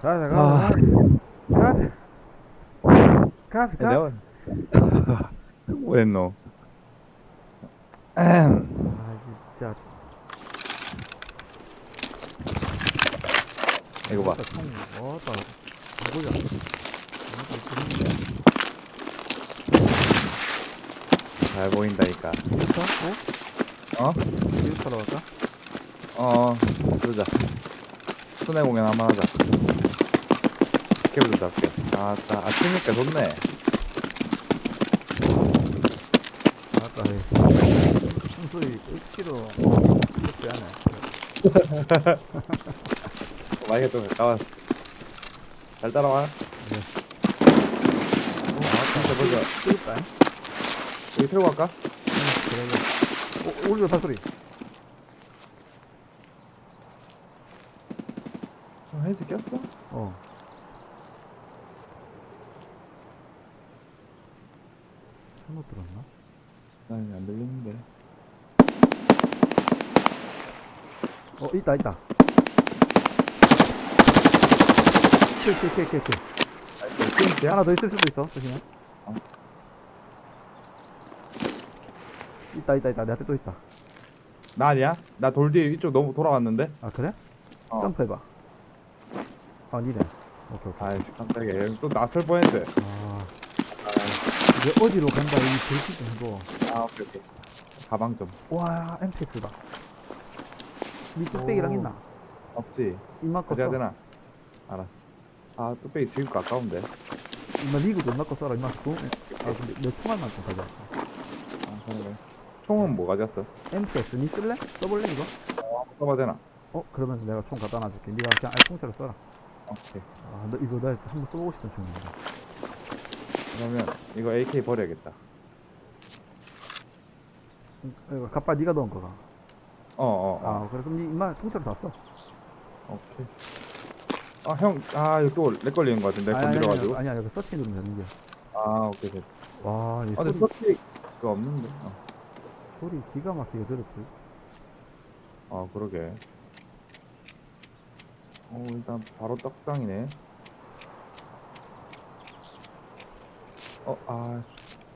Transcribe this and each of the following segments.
가자 아. 가자 가자 가자 가자 내가 뭐 했노? 음. 아 진짜 이거 봐. 총 어따 보자 잘 보인다니까. 이거 어? 어? 이거 타러 갈까? 어, 그러자. 순회 공연 한 번 하자. 스케줄 잡게. 아따, 아침이니까 좋네. 아까 숨소리 억지로 그렇지 않아 많이 좀 가까웠어. 잘 따라와. 아까 보자. 뜨겁다 여기 틀고 갈까? 그래 오, 오른쪽 발소리 어, 헤드 꼈어? 어 잘못 들었나? 아니, 안 들리는데. 어 있다 있다 킬킬킬킬킬 아, 하나 더 있을 수도 있어 조심해 어. 있다 있다 있다 내 앞에 또 있다 나 아니야? 나 돌 뒤에 이쪽 너무 돌아갔는데? 아 그래? 어. 점프해봐 아 니네 오케이 오케이 아이, 깜짝이야. 여기 또 낯설 뻔했어. 아 이제 어디로 간다 이 글씨 좀 해도 아, 오케이, 오케이. 가방 좀. 와 MTX다 니 뚝배기랑 오. 있나? 없지? 거 가져야 써 되나? 알았어. 아, 뚝배기 지금 가까운데. 입만 리그도 입만 거 써라 입만 거 아, 근데 내 총알 만 좀 가져왔어 아, 그러네. 총은 뭐 가져왔어? MTX 니 쓸래? 써볼래 이거? 어, 써봐 되나? 어? 그러면 내가 총 갖다 놔줄게 니가 그냥 알통째로 써라 오케이. 아, 너 이거 나 한번 써보고 싶은 총인데. 그러면 이거 AK 버려야겠다. 음, 이거 갑바 네가 넣은 거가. 어, 어, 어. 아, 그래 그럼 니 임마 통째로 다 써. 오케이. 아, 형, 아, 이거 또렉 걸리는 것 같은데, 아니, 아니, 건드려가지고. 아니, 아니, 그 서치 누르면 되는 게. 아, 오케이, 됐 와, 이 아, 근데 소리, 서치 그거 없는데? 어. 소리 기가 막히게 들었지. 아, 그러게. 어, 일단 바로 떡상이네. 어, 아,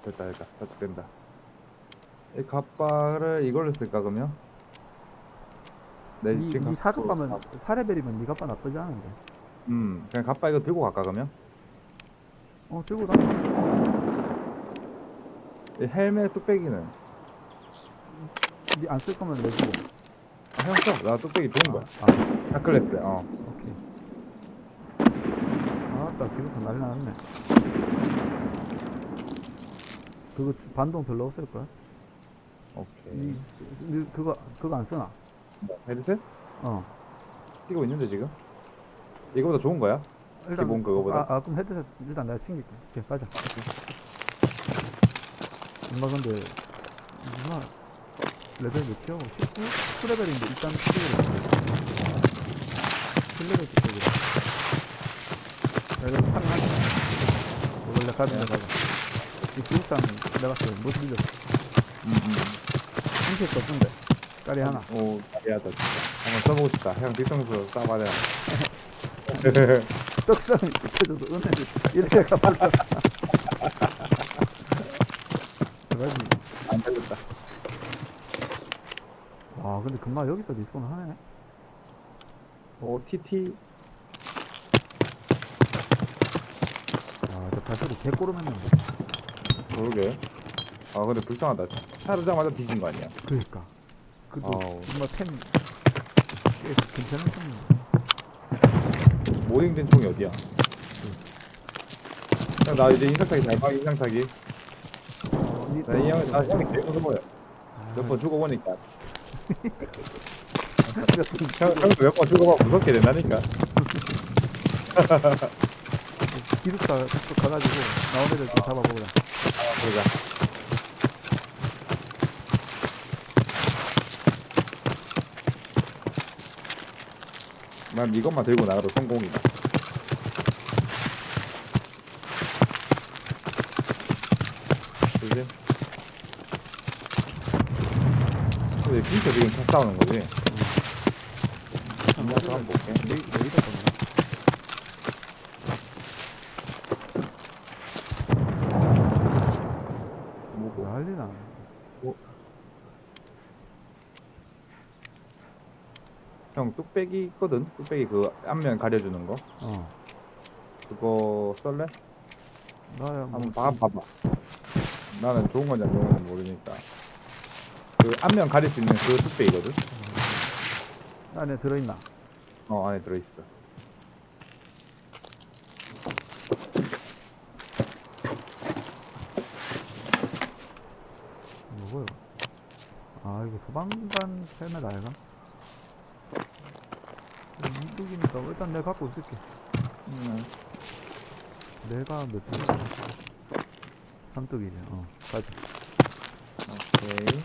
됐다, 됐다. 됐다, 된다. 이 갑바를 이걸로 쓸까, 그러면? 네, 니, 지금 니 갑바- 사족 가면 사레벨이면 니 갑바 나쁘지 않은데. 음, 그냥 갑바 이거 들고 갈까, 그러면? 어, 들고 다녀. 이 헬멧 뚝배기는? 니 안 쓸 거면 내주고. 아, 형 써. 나 뚝배기 좋은 거야. 아, 샤클레스, 어. 아따, 기분 난리 났네. 그거 반동 별로 없을 거야? 오케이. 이, 니 그거, 그거 안 쓰나? 뭐, 헤드셋? 어. 끼고 있는데, 지금? 이거보다 좋은 거야? 기본 그거보다? 아, 아 그럼 헤드셋 일단 내가 챙길게 오케이 가자 엄마 근데 누나 레벨 몇이요? 19? 19레벨인데 일단 7레벨 7레벨 찍혀야 야 파밍하자 이거 원래 데 가자 이 구육상 내가 봤을 때못 밀렸어 음, 음. 인식도 없던데 까리 하나 오, 진짜. 한번 써보고 싶다. 형 뒤통수 싸봐야. 떡상을 지켜줘도 은혜 이렇게 가봤어 대박이 안 되겠다. 와 근데 금방 여기서 리스폰 하네 오, 아저 발소리 개꼬름했는데 그러게. 아, 근데 불쌍하다. 차르자마자 뒤진 거 아니야? 그니까 그도 아우. 정말 템꽤 괜찮은 템인데 모딩된 총이 어디야? 형, 나 이제 인상타기 잘 봐, 인상타기. 나이 형, 나 형이 제일 무서워요. 아, 몇번 죽어보니까. 형, 형도 몇 번 죽어봐 무섭게 된다니까. 기숙사 쪽 가가지고 나온 애들 좀 잡아보자 아, 그러자. 난 이것만 들고 나가도 성공이다. 그지? 근데 진짜 지금 차 싸우는 거지? 음. 한번 볼게. 내, 내리다 보네 뚝배기 있거든. 뚝배기 그 앞면 가려주는 거. 어. 그거 쓸래? 나야 뭐. 한번 봐, 봐봐. 나는 좋은 건지 안 좋은 건지 모르니까. 그 앞면 가릴 수 있는 그 뚝배기거든. 안에 들어있나? 어 안에 들어있어. 뭐고요? 아 이거 소방관 헬멧 아이가? 이쪽이니까 일단 내가 갖고 있을게. 음, 내가 몇 개? 삼뚝이지. 어. 가자. 오케이.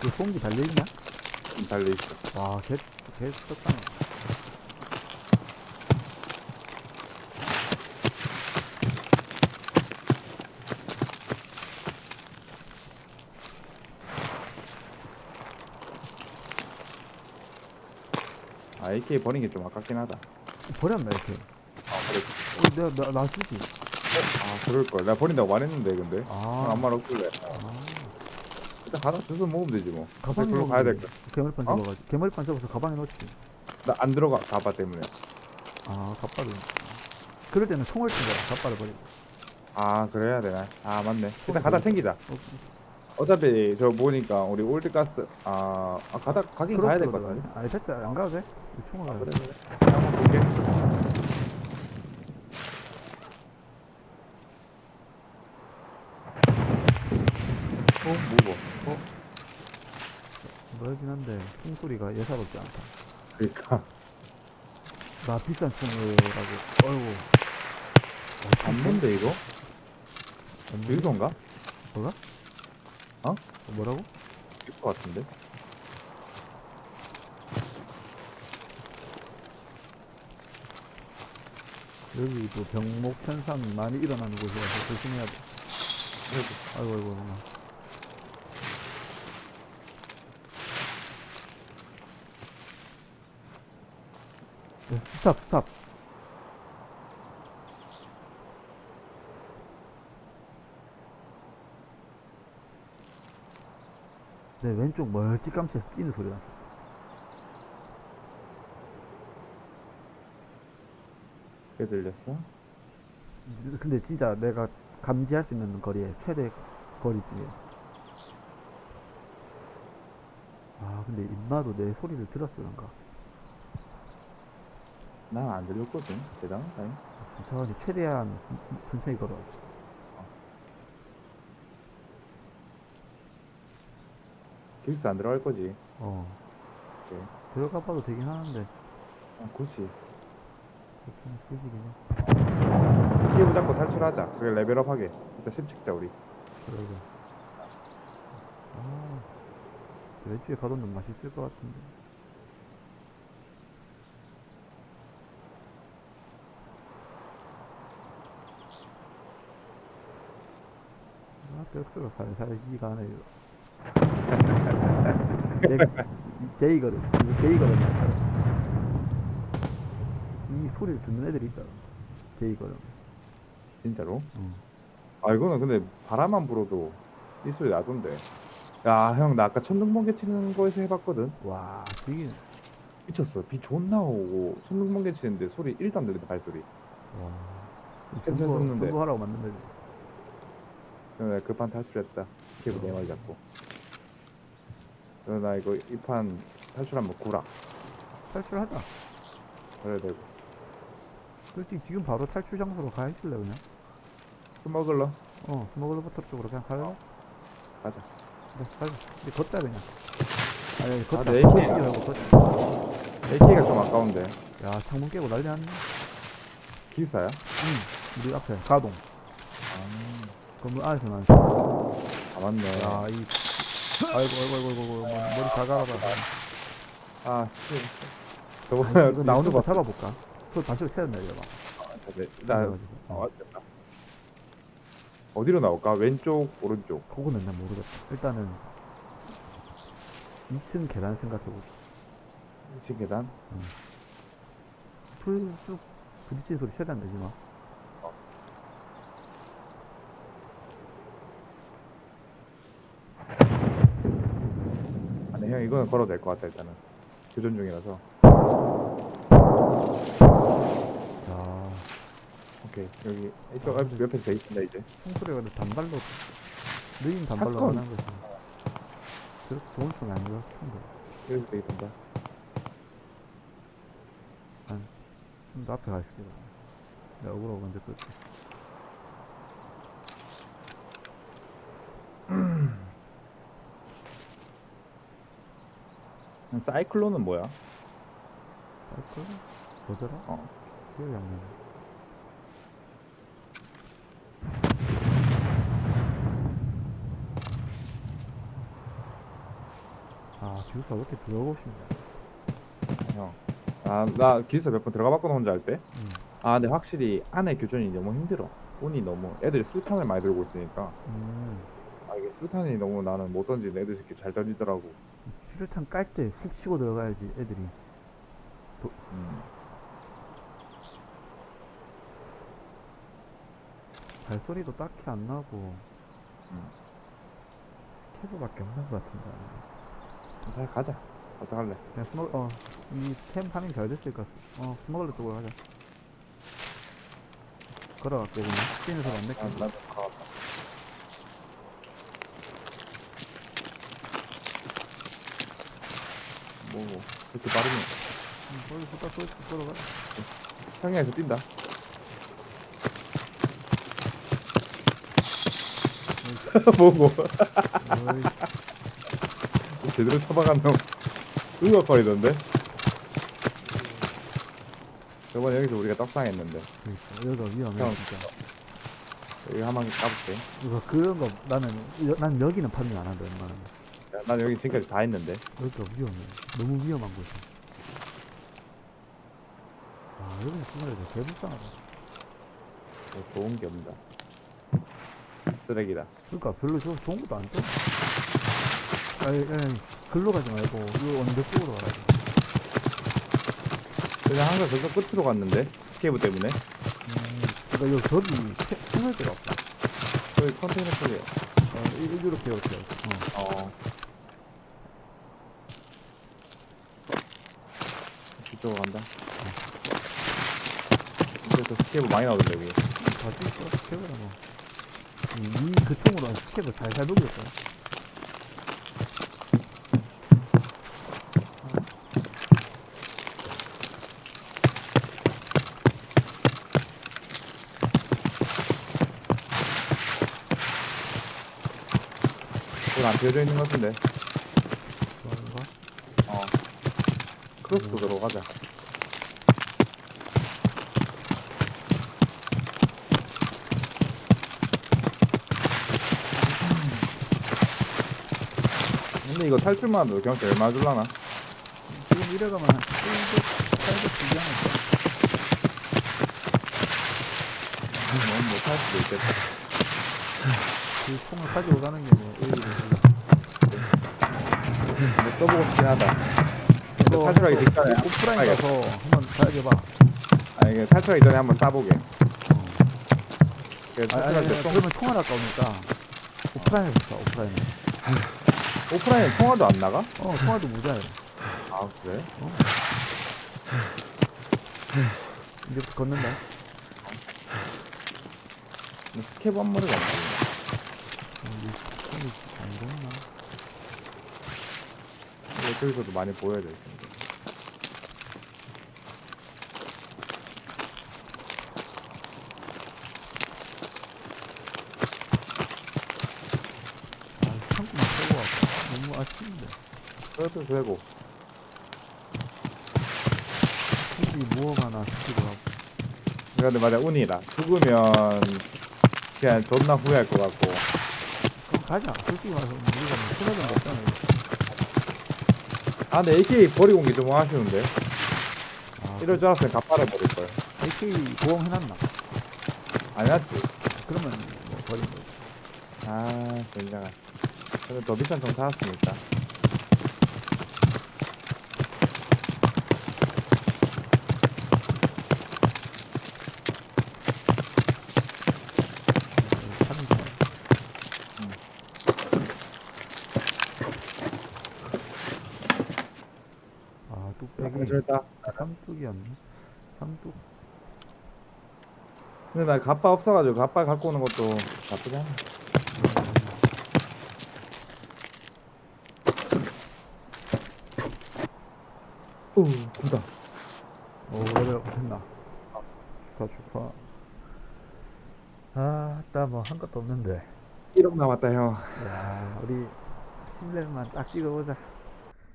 그 송기 달려있냐? 좀 달려 있어. 와, 개, 개 떴다. 아 AK 버린 게 좀 아깝긴 하다. 버렸나, 이렇게? 아 그래. 어, 내가, 나, 나 쓰지. 아 그럴 걸. 나 버린다고 말했는데 근데. 아. 아무 말 없길래. 아. 일단 가다 주워 먹으면 되지 뭐. 가방에 그로 가야 될 거. 개물판 어? 집어가지고. 개물판 접어서 가방에 넣지. 나 안 들어가 가바 때문에. 아, 갑바를. 그럴 때는 총을 친 거야, 갑바를 버리고. 아 그래야 되나? 아 맞네. 일단 가다. 챙기자. 어, 어차피 저 보니까 우리 올드가스 아, 아 가다 가긴 가야 될 것. 같아. 아니, 됐다. 안 가도 돼? 이 총을 아, 가야 그래 돼. 그래. 한번 볼게. 어 무거. 멀긴 한데, 총소리가 예사롭지 않다. 그러니까 나 비싼 총이라고. 어이구. 어, 안 뭔데 이거? 여기서인가? 뭐가? 어? 뭐라고? 이거 것 같은데. 여기 또 병목 현상 많이 일어나는 곳이라서 조심해야 돼. 아이고, 아이고, 아이고. 네, 스탑, 스탑. 내 왼쪽 멀찌감치 뛰는 소리 났어. 꽤 들렸어? 근데 진짜 내가 감지할 수 있는 거리에 최대 거리 중에. 아, 근데 임마도 내 소리를 들었어, 그런가? 난 안 들렸거든. 대단하다. 잉. 천천히, 최대한 천천히 걸어. 기숙사 안 들어갈 거지. 어. 오케이. 들어가 봐도 되긴 하는데, 아, 그렇지. 좀 쓰지긴 해. 피부 잡고 탈출하자. 그게 레벨업하게. 일단 10 찍자 우리. 그러게. 아, 왼쪽에 가둬놓으면 맛있을 것 같은데. 아, 벽수가 살살 이가 하네, 이거. 게이거든. 이거 게이거든. 이 소리를 듣는 애들이 있다. 게이거든. 진짜로? 응. 아 이거는 근데 바람만 불어도 이 소리 나던데. 야 형 나 아까 천둥번개 치는 거에서 해봤거든. 와, 되게, 미쳤어. 비 존나 오고 천둥번개 치는데 소리 1도 안 들린다 발소리. 와. 괜찮았는데. 하라고 만든 거지. 내가 급한 탈출했다. 네 마리 잡고. 그래서 나 이거 이 판 탈출하면 구라. 탈출하자. 그래야 되고. 솔직히 지금 바로 탈출 장소로 가 있을래 그냥? 술 먹을러? 어 스모글러버터 쪽으로 그냥 갈래? 가자. 그래 가자 근데 걷자 그냥 아니 걷자 네, 걷지 이렇게. 말고 걷자 AK가 좀 아까운데. 야 창문 깨고 난리 났네 기사야? 응 우리 앞에 가동 아, 건물 안에서 난 아 맞네. 야 이 아이고 아이고 아이고 아이고 아이고, 머- 머리 다 갈아봐 아, 씨. 아, 저번에 이거 나오는 거 잡아볼까? 그 발소리 세야 내려봐 나 그래가지고. 어, 됐다. 어디로 나올까? 왼쪽, 오른쪽. 그거는 난 모르겠다 일단은 2층 계단 생각해보자 2층 계단. 풀쑥 부딪히는 소리 최대한 내지 마 형 이거는 걸어도 될 것 같다 일단은 교전 중이라서 자, 오케이 여기 이쪽 앞 옆에 돼 있습니다 이제 총소리가 근데 단발로, 느린 단발로 샷건. 하는 거지. 그렇게 좋은 총이 것 같은데. 여기서 돼 있던다 좀더 앞에 가있습니다. 내가 억울하고 먼저 끌 사이클론은 뭐야? 사이클? 뭐더라? 어. 기억이 안 나네. 아, 기숙사 왜 이렇게 들어가고 싶냐? 형. 아, 나 기숙사 몇 번 들어가 봤거든, 혼자 할 때. 응. 아, 근데 확실히 안에 교전이 너무 힘들어. 운이 너무, 애들이 수탄을 많이 들고 있으니까. 음. 아, 이게 수탄이 너무 나는 못 던지는 애들 새끼 잘 던지더라고. 수류탄 깔 때 훅 치고 들어가야지, 애들이. 음. 발소리도 딱히 안 나고. 음. 캐브밖에 없는 것 같은데. 잘 가자. 가자 할래. 그냥 스모, 어, 이템 파밍 잘 됐으니까, 어, 스모글러 쪽으로 가자. 걸어갈게, 그냥. 스피에서 안 아, 낼게. 나도 가. 뭐, 뭐, 그렇게 빠르네. 응, 빨리 후딱 쏘 걸어가. 상해에서 뛴다. 뭐고. 어이, 제대로 놈. 으걱거리던데? 저번에 여기서 우리가 떡상했는데. 그러니까 여기가 위험해, 형. 진짜. 여기 한번 까볼게. 이거 그런 거, 나는, 여, 난 여기는 파밍 안 한다, 웬만하면. 야, 난 여기 지금까지 다 했는데. 여기가 위험해. 너무 위험한 곳이. 아, 여기는 스모글러 개불쌍하다. 뭐 좋은 게 없다. 쓰레기다. 그러니까 별로 저 좋은 것도 안 떠. 아니, 아니, 글로 가지 말고, 이 언덕 쪽으로 가야지. 그냥 항상 저쪽 끝으로 갔는데. 스케이브 때문에. 음, 그러니까 여기 저기 채- 채널 데가 없다. 여기 컨테이너 쪽이에요. 어, 이- 이- 이렇게 이렇게. 어. 어. 이쪽으로 간다. 이쪽에서 스케이브 많이 나오던데, 여기. 다시 있어, 스케브라 뭐. 이그 총으로 스케브 잘잘 녹였어. 여기 안 펴져 있는 것 같은데. 그런가? 어. 크로스 도로 가자. 근데 이거 탈출만 해도 경찰 얼마 줄라나? 지금 이래가면 한 700, 800 주장을 너무 못할 수도 있겠다. 그 총을 가지고 가는 게 뭐 의미가 근데 써보고 싶긴 하다. 이거 탈출하기 직전에 오프라인 아, 가서 한번 가야해봐 아 이게 탈출하기 전에 한번 쏴보게. 그래서 아니, 아니, 탈출할 때 아니, 총, 그러면 총알 아까우니까 오프라인에서 쏴, 오프라인. 오프라인에 통화도 안 나가? 어, 총알도 무자해. 아 그래? 이제부터 걷는다. 스케브 한. 어, 안 걷나? 이거 저기서도 많이 보여야 될 텐데. 아, 창구만 빼고 왔다. 너무 아쉬운데. 그래도 되고. 총기 모험 하나 시키고 하고. 근데 맞아 운이다. 죽으면 그냥 존나 후회할 것 같고. 그럼 가자. 솔직히 말해서 우리가 뭐 손해본 거 없잖아. 이거. 아 근데 AK 버리고 온 게 좀 아쉬운데. 아, 이럴 줄 알았으면 갓바를 버릴 걸. AK 보험 해놨나? 안 해놨지. 그러면 뭐 버린 거지. 아 진짜. 근데 더 비싼 총 사왔으니까. 하는 거. 뚝배기 됐다. 삼뚝이었네 삼뚝 근데 나 갑바 없어가지고 갑바 갖고 오는 것도 나쁘지 않아. 오, 구다. 오 레벨 됐나 축하 축하 아따 뭐한 것도 없는데 1억 남았다, 형. 야 우리 10렙만 딱 찍어보자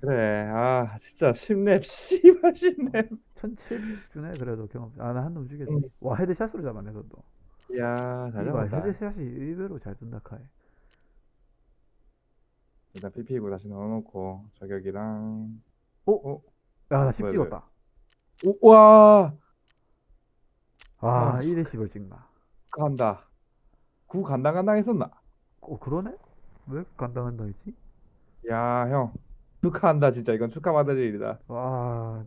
그래, 아, 진짜 10렙, 씨발 10렙. 1700 주네 그래도 경험 아 나 한놈 죽였지 응. 와 헤드샷으로 잡았네 그것도 이야, 잘 이봐 잡았다. 헤드샷이 의외로 잘 뜬다 카이 일단 PP고 다시 넣어놓고, 저격이랑. 오? 야나 10 왜, 왜? 찍었다 오, 와! 아 아, 2대10을 찍나 간다. 구 간당간당 했었나? 어 그러네? 왜 간당한다 했지? 야, 형. 축하한다, 진짜. 이건 축하받을 일이다. 와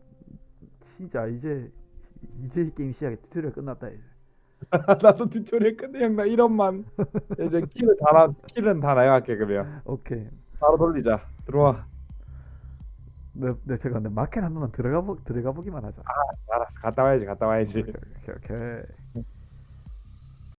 진짜 이제 이제 게임 시작해 튜토리얼 끝났다 이제 나도 튜토리얼 끝내, 형. 나 1원만. 이제 킬은 다, 나, 킬은 다 내가 할게, 그러면. 오케이 바로 돌리자. 들어와. 내, 내 제가 내 마켓 한 번만 들어가 보 들어가 보기만 하자 알았어. 갔다 와야지, 갔다 와야지. 오케이 오케이 오케이